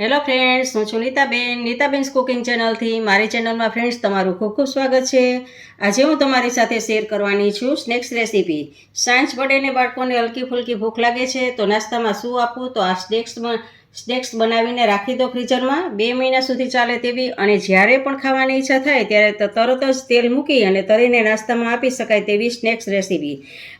Hello friends હું છું Nitaben. નીતાબેન્સ cooking ચેનલથી મારી ચેનલમાં ફ્રેન્ડ્સ તમારું ખૂબ ખૂબ સ્વાગત છે. આજે હું તમારી સાથે શેર કરવાની છું સ્નેક્સ રેસીપી. સાંજ પડે ને બાળકોને હલકી ફુલકી ભૂખ લાગે છે, તો નાસ્તામાં શું આપવું? તો આ સ્નેક્સમાં સ્નેક્સ બનાવીને રાખી દો ફ્રીઝરમાં. બે મહિના સુધી ચાલે તેવી અને જ્યારે પણ ખાવાની ઈચ્છા થાય ત્યારે તરત જ તેલ મૂકી અને તળીને નાસ્તામાં આપી શકાય તેવી સ્નેક્સ રેસીપી.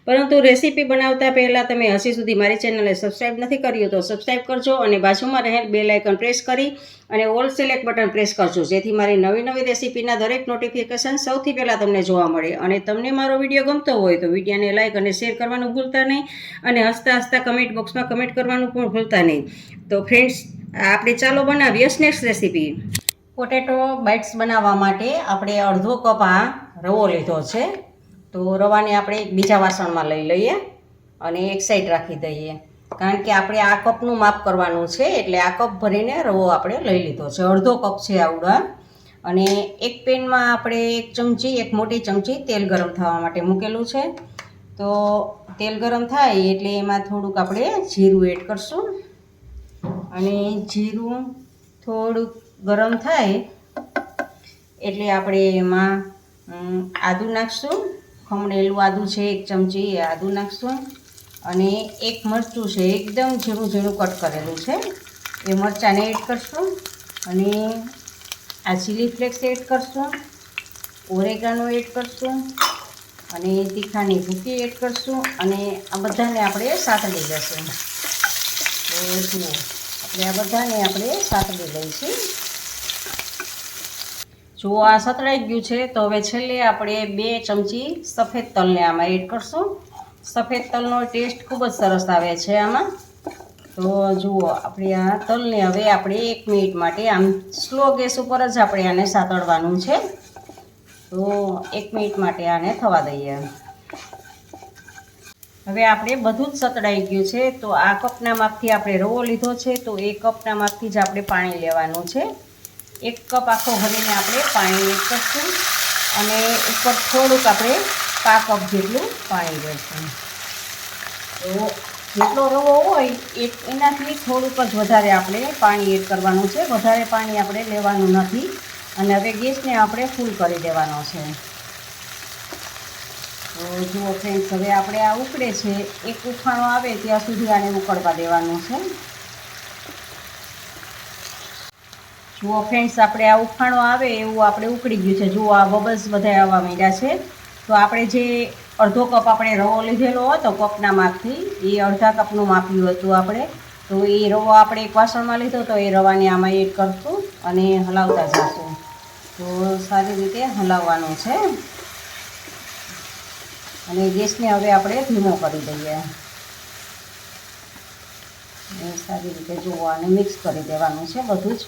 પરંતુ રેસીપી બનાવતા પહેલાં તમે હજી સુધી મારી ચેનલને સબસ્ક્રાઈબ નથી કર્યું તો સબસ્ક્રાઈબ કરજો અને બાજુમાં રહેલ બે લાઇકન પ્રેસ કરી અને ઓલ સિલેક્ટ બટન પ્રેસ કરજો. જેથી મારી નવી નવી રેસીપીના દરેક નોટિફિકેશન સૌથી પહેલાં તમને જોવા મળે. અને તમને મારો વીડિયો ગમતો હોય તો વિડીયોને લાઇક અને શેર કરવાનું ભૂલતા નહીં અને હસતા હસતા કમેન્ટ બોક્સમાં કમેન્ટ કરવાનું પણ ભૂલતા નહીં. તો ફ્રેન્ડ્સ આપણે ચાલો બનાવીએ સ્નેક્સ રેસીપી પોટેટો બાઇટ્સ બનાવવા માટે આપણે અડધો કપ આ રવો લીધો છે. તો રવાને આપણે બીજા વાસણમાં લઈ લઈએ અને એક સાઈડ રાખી દઈએ. કારણ કે આપણે આ કપનું માપ કરવાનું છે, એટલે આ કપ ભરીને રવો આપણે લઈ લીધો છે. અડધો કપ છે આવડા અને એક પેનમાં આપણે એક ચમચી, એક મોટી ચમચી તેલ ગરમ થવા માટે મૂકેલું છે. તો તેલ ગરમ થાય એટલે એમાં થોડુંક આપણે જીરું એડ કરશું. અને જીરું થોડુંક ગરમ થાય એટલે આપણે એમાં આદું નાખશું. ખમણેલું આદું છે, એક ચમચી આદું નાખશું. અને એક મરચું છે, એકદમ ઝીણું ઝીણું કટ કરેલું છે. એ મરચાંને એડ કરશું અને આ ચીલી ફ્લેક્સ એડ કરશું ઓરેગાનો એડ કરશું અને તીખાની ભૂકી એડ કરશું અને આ બધાને આપણે સાતડી લઈશું તો જુઓ, આપણે આ બધાને આપણે સાતડી લઈશું. જો આ સતળાઈ ગયું છે, તો હવે છેલ્લે આપણે બે ચમચી સફેદ તલને આમાં એડ કરશું. સફેદ તલનો ટેસ્ટ ખૂબ જ સરસ આવે છે આમાં. તો જુઓ, આપણે આ તલને હવે આપણે એક મિનિટ માટે આમ સ્લો ગેસ ઉપર જ આપણે આને સાતળવાનું છે. તો એક મિનિટ માટે આને થવા દઈએ. હવે આપણે બધું જ સતડાઈ ગયું છે. તો આ કપના માપથી આપણે રવો લીધો છે. તો એ કપના માપથી જ આપણે પાણી લેવાનું છે. એક કપ આખો ભરીને આપણે પાણી કરશું. અને ઉપર થોડુંક આપણે પા કપ જેટલું પાણી રહેશું. તો જેટલો રવો હોય, એ એનાથી થોડુંક જ વધારે આપણે પાણી એડ કરવાનું છે. વધારે પાણી આપણે લેવાનું નથી. અને હવે ગેસને આપણે ફૂલ કરી દેવાનો છે. તો જુઓ ફ્રેન્ડ્સ હવે આપણે આ ઉકળે છે. એક ઉફાણો આવે ત્યાં સુધી આને ઉકળવા દેવાનું છે. જુઓ ફ્રેન્ડ્સ આપણે આ ઉફાણો આવે એવું આપણે ઉકળી ગયું છે. જુઓ, આ બબલ્સ બધા આવવા માંડ્યા છે. તો આપણે જે અડધો કપ આપણે રવો લીધેલો હતો કપના માપથી, એ અડધા કપનું માપ્યું હતું આપણે. તો એ રવો આપણે એક વાસણમાં લીધો તો એ રવાને આમાં એડ કરશું અને હલાવતા જશું. તો સારી રીતે હલાવવાનું છે. અને ગેસને હવે આપણે ધીમો કરી દઈએ. સારી રીતે જોવા અને મિક્સ કરી દેવાનું છે બધું જ.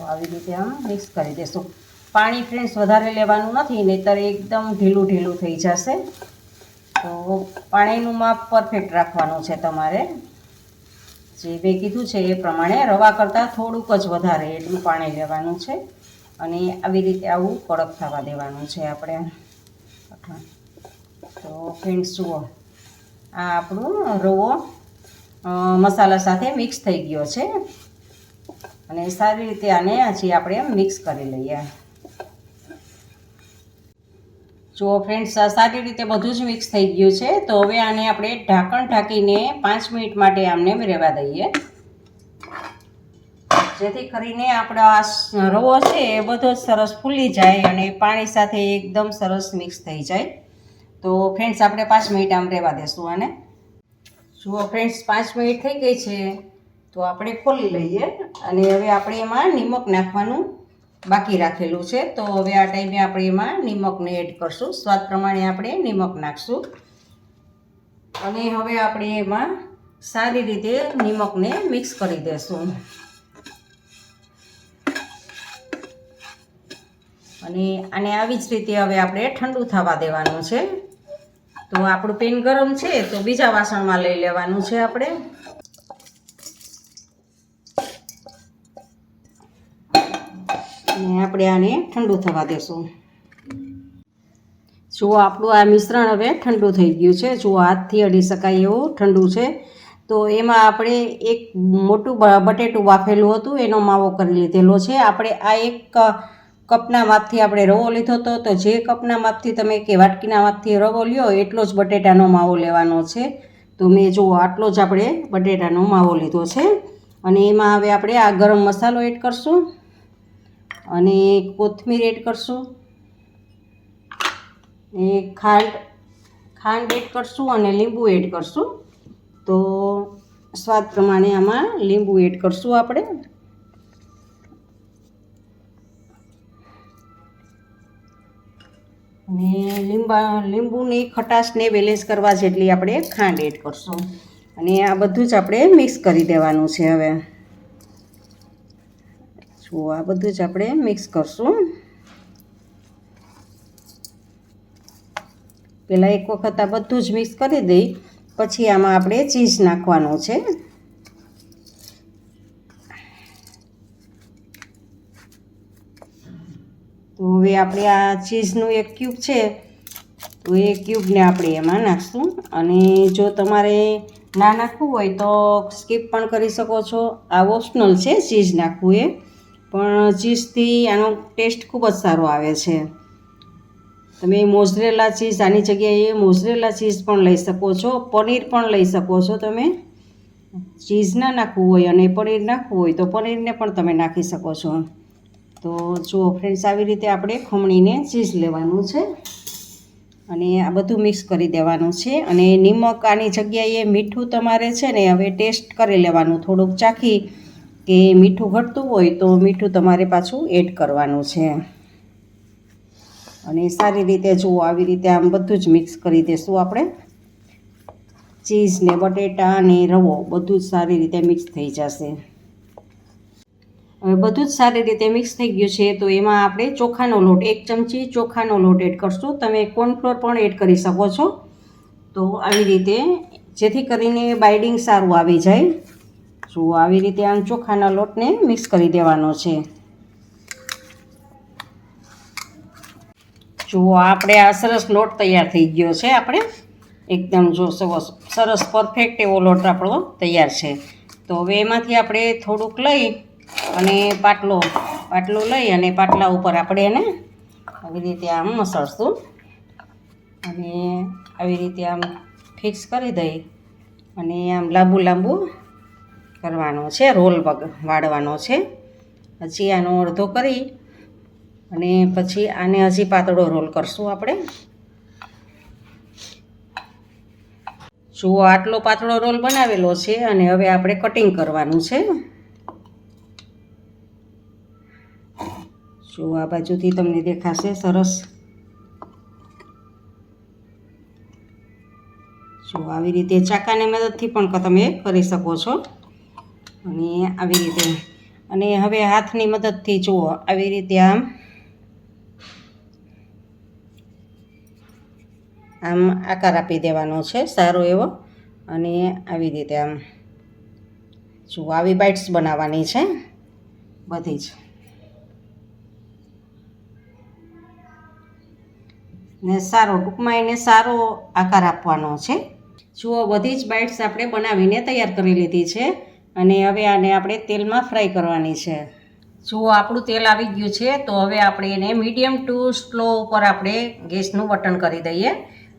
તો આવી રીતે આમ મિક્સ કરી દઈશું પાણી ફ્રેન્ડ્સ વધારે લેવાનું નથી, નહીંતર એકદમ ઢીલું ઢીલું થઈ જશે. તો પાણીનું માપ પરફેક્ટ રાખવાનું છે તમારે. જે મેં કીધું છે એ પ્રમાણે રવા કરતાં થોડુંક જ વધારે એટલું પાણી લેવાનું છે. અને આવી રીતે આવું કડક થવા દેવાનું છે આપણે. તો ફ્રેન્ડ્સ જુઓ, આ આપણું રવો મસાલા સાથે મિક્સ થઈ ગયો છે. અને સારી રીતે આને હજી આપણે મિક્સ કરી લઈએ. જુઓ ફ્રેન્ડ્સ સારી રીતે બધું જ મિક્સ થઈ ગયું છે, તો હવે આને આપણે ઢાંકણ ઢાંકીને પાંચ મિનિટ માટે આમને રહેવા દઈએ. જેથી કરીને આપણો આ રવો છે એ બધો સરસ ફૂલી જાય અને પાણી સાથે એકદમ સરસ મિક્સ થઈ જાય. તો ફ્રેન્ડ્સ આપણે પાંચ મિનિટ આમ રહેવા દેશું આને. જુઓ ફ્રેન્ડ્સ પાંચ મિનિટ થઈ ગઈ છે. તો આપણે ખોલી લઈએ અને હવે આપણે એમાં નિમક નાખવાનું બાકી રાખેલું છે. તો હવે આ ટાઈમે આપણે એમાં નિમકને એડ કરશું. સ્વાદ પ્રમાણે આપણે નિમક નાખશું. અને હવે આપણે એમાં સારી રીતે નિમકને મિક્સ કરી દેશું. અને આને આવી જ રીતે હવે આપણે ઠંડુ થવા દેવાનું છે. તો આપણું પેન ગરમ છે તો બીજા વાસણમાં લઈ લેવાનું છે આપણે અને આપણે આને ઠંડુ થવા દેશું. જુઓ આપણું આ મિશ્રણ હવે ઠંડુ થઈ ગયું છે. જુઓ હાથથી અડી શકાય એવું ઠંડુ છે. તો એમાં આપણે એક મોટું બટેટું બાફેલું હતું, એનો માવો કરી લીધેલો છે. આપણે આ એક કપના માપથી આપણે રવો લીધો હતો. તો જે કપના માપથી તમે કે વાટકીના માપથી રવો લ્યો, એટલો જ બટેટાનો માવો લેવાનો છે. તો મેં જુઓ આટલો જ આપણે બટેટાનો માવો લીધો છે. અને એમાં હવે આપણે આ ગરમ મસાલો એડ કરશું. અને કોથમીર એડ કરશું. એ ખાંડ ખાંડ એડ કરશું અને લીંબુ એડ કરશું. તો સ્વાદ પ્રમાણે આમાં લીંબુ એડ કરશું આપણે. અને લીંબા, લીંબુની ખટાશને બેલેન્સ કરવા જેટલી આપણે ખાંડ એડ કરશું. અને આ બધું જ આપણે મિક્સ કરી દેવાનું છે હવે. જુઓ આ બધું જ આપણે મિક્સ કરશું. પહેલાં એક વખત આ બધું જ મિક્સ કરી દઈ, પછી આમાં આપણે ચીઝ નાખવાનું છે. તો હવે આપણે આ ચીઝનું એક ક્યુબ છે, તો એ ક્યુબને આપણે એમાં નાખશું. અને જો તમારે ના નાખવું હોય તો સ્કીપ પણ કરી શકો છો. આ ઓપ્શનલ છે ચીઝ નાખવું એ. પણ ચીઝથી આનો ટેસ્ટ ખૂબ જ સારો આવે છે. તમે મોઝરેલા ચીઝ, આની જગ્યાએ મોઝરેલા ચીઝ પણ લઈ શકો છો, પનીર પણ લઈ શકો છો તમે. ચીઝ ના નાખવું હોય અને પનીર નાખવું હોય તો પનીરને પણ તમે નાખી શકો છો. તો જુઓ ફ્રેન્ડ્સ, આવી રીતે આપણે ખમણીને ચીઝ લેવાનું છે. અને આ બધું મિક્સ કરી દેવાનું છે. અને નિમક આની જગ્યાએ મીઠું તમારે છે ને હવે ટેસ્ટ કરી લેવાનું. થોડુંક ચાખી કે મીઠું ઘટતું હોય તો મીઠું તમારે પાછું એડ કરવાનું છે. અને સારી રીતે જુઓ, આવી રીતે આમ બધું જ મિક્સ કરી દઈશું આપણે. ચીઝ ને બટેટા ને રવો બધું જ સારી રીતે મિક્સ થઈ જશે. હવે બધું જ સારી રીતે મિક્સ થઈ ગયું છે, તો એમાં આપણે ચોખાનો લોટ, એક ચમચી ચોખાનો લોટ એડ કરશું. તમે કોર્નફ્લોર પણ એડ કરી શકો છો. તો આવી રીતે જેથી કરીને બાઇડિંગ સારું આવી જાય. જો આવી રીતે આમ ચોખાના લોટને મિક્સ કરી દેવાનો છે. જુઓ આપણે આ સરસ લોટ તૈયાર થઈ ગયો છે આપણે. એકદમ જો સરસ પરફેક્ટ એવો લોટ આપણો તૈયાર છે. તો હવે એમાંથી આપણે થોડુંક લઈ અને પાટલો પાટલો લઈ અને પાટલા ઉપર આપણે એને આવી રીતે આમ મસળશું. અને આવી રીતે આમ ફિક્સ કરી દઈ. અને આમ લાંબુ લાંબુ કરવાનો છે, રોલ વાળવાનો છે. પછી આનો અડધો કરી અને પછી આને હજી પાતળો રોલ કરશું આપણે. જુઓ, આટલો પાતળો રોલ બનાવેલો છે અને હવે આપણે કટિંગ કરવાનું છે. જુઓ, આ બાજુથી તમને દેખાશે, સરસ. જો આવી રીતે ચાકાની મદદથી પણ તમે કરી શકો છો. અને આવી રીતે. અને હવે હાથની મદદથી જુઓ, આવી રીતે આમ. આમ આકાર આપી દેવાનો છે, સારો એવો. અને આવી રીતે આમ. જુઓ, આવી બાઇટ્સ બનાવવાની છે. બધી જ. ને સારો, ટૂંકમાં એને સારો આકાર આપવાનો છે. જુઓ, બધી જ બાઇટ્સ આપણે બનાવીને તૈયાર કરી લીધી છે. અને હવે આને આપણે તેલમાં ફ્રાય કરવાની છે. જુઓ આપણું તેલ આવી ગયું છે, તો હવે આપણે એને મીડિયમ ટુ સ્લો ઉપર આપણે ગેસનું બટન કરી દઈએ.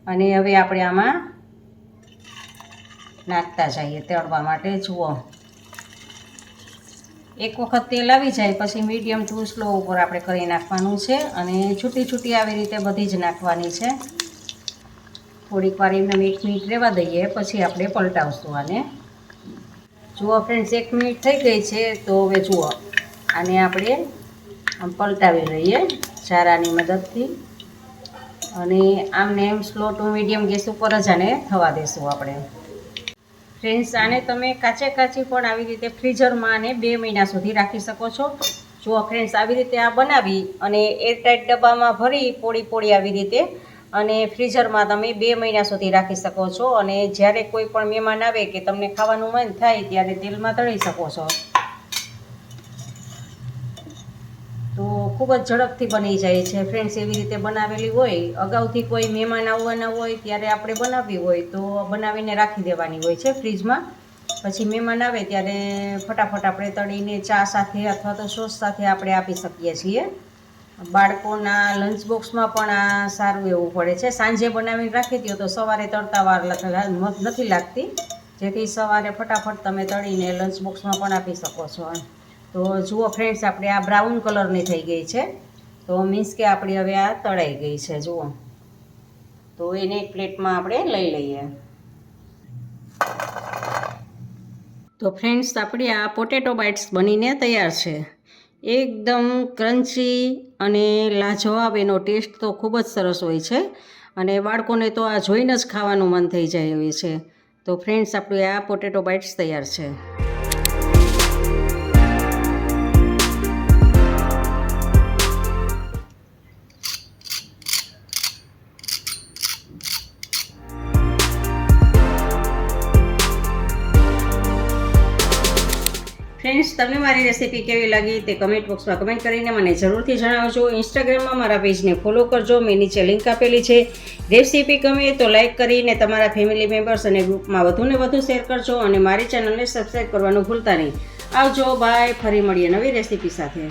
અને હવે આપણે આમાં નાખતા જઈએ તળવા માટે. જુઓ. એક વખત તેલ આવી જાય, પછી મીડિયમ ટુ સ્લો ઉપર આપણે કરી નાખવાનું છે. અને છૂટી છૂટી આવી રીતે બધી જ નાખવાની છે. થોડીક વાર એમને એક મિનિટ રહેવા દઈએ, પછી આપણે પલટાવશું આને. જુઓ ફ્રેન્ડ્સ એક મિનિટ થઈ ગઈ છે, તો હવે જુઓ. આને આપણે પલટાવી લઈએ ચારાની મદદથી. અને આમને એમ સ્લો ટુ મીડિયમ ગેસ ઉપર જ આને થવા દેશું આપણે. ફ્રેન્ડ્સ આને તમે કાચે કાચી પણ આવી રીતે ફ્રીઝરમાં આને બે મહિના સુધી રાખી શકો છો. જુઓ ફ્રેન્ડ્સ આવી રીતે આ બનાવી અને એરટાઇટ ડબ્બામાં ભરી પોળી પોળી આવી રીતે અને ફ્રીઝરમાં તમે બે મહિના સુધી રાખી શકો છો. અને જ્યારે કોઈ પણ મહેમાન આવે કે તમને ખાવાનું મન થાય ત્યારે તેલમાં તળી શકો છો. તો ખૂબ જ ઝડપથી બની જાય છે. ફ્રેન્ડ્સ એવી રીતે બનાવેલી હોય, અગાઉથી કોઈ મહેમાન આવવાના હોય, ત્યારે આપણે બનાવવી હોય, તો બનાવીને રાખી દેવાની હોય છે ફ્રીજમાં પછી મહેમાન આવે ત્યારે ફટાફટ આપણે તળીને ચા સાથે અથવા તો સોસ સાથે આપણે આપી શકીએ છીએ. બાળકોના લંચ બોક્સમાં પણ આ સારું એવું પડે છે. સાંજે બનાવીને રાખી દો તો સવારે તળતા વાર નથી લાગતી. જેથી સવારે ફટાફટ તમે તળીને લંચ બોક્સમાં પણ આપી શકો છો તો જુઓ ફ્રેન્ડ્સ આપણે આ બ્રાઉન કલરની થઈ ગઈ છે. તો મીન્સ કે આપણી હવે આ તળાઈ ગઈ છે, જુઓ. તો એને એક પ્લેટમાં આપણે લઈ લઈએ. તો ફ્રેન્ડ્સ આપણી આ પોટેટો બાઇટ્સ બનીને તૈયાર છે. એકદમ ક્રન્ચી અને લાજવાબ એનો ટેસ્ટ તો ખૂબ જ સરસ હોય છે. અને બાળકોને તો આ જોઈને જ ખાવાનું મન થઈ જાય એવી છે. તો ફ્રેન્ડ્સ આપણી આ પોટેટો બાઇટ્સ તૈયાર છે. તમને મારી રેસીપી કેવી લાગી તે કમેન્ટ બોક્સમાં કમેન્ટ કરીને મને જરૂરથી જણાવજો. ઇન્સ્ટાગ્રામમાં મારા પેજને ફોલો કરજો. મેં નીચે લિંક આપેલી છે. રેસીપી ગમે તો લાઇક કરીને તમારા ફેમિલી મેમ્બર્સ અને ગ્રુપમાં વધુને વધુ શેર કરજો અને મારી ચેનલને સબસ્ક્રાઈબ કરવાનું ભૂલતા નહીં. આવજો બાય ફરી મળીએ નવી રેસીપી સાથે.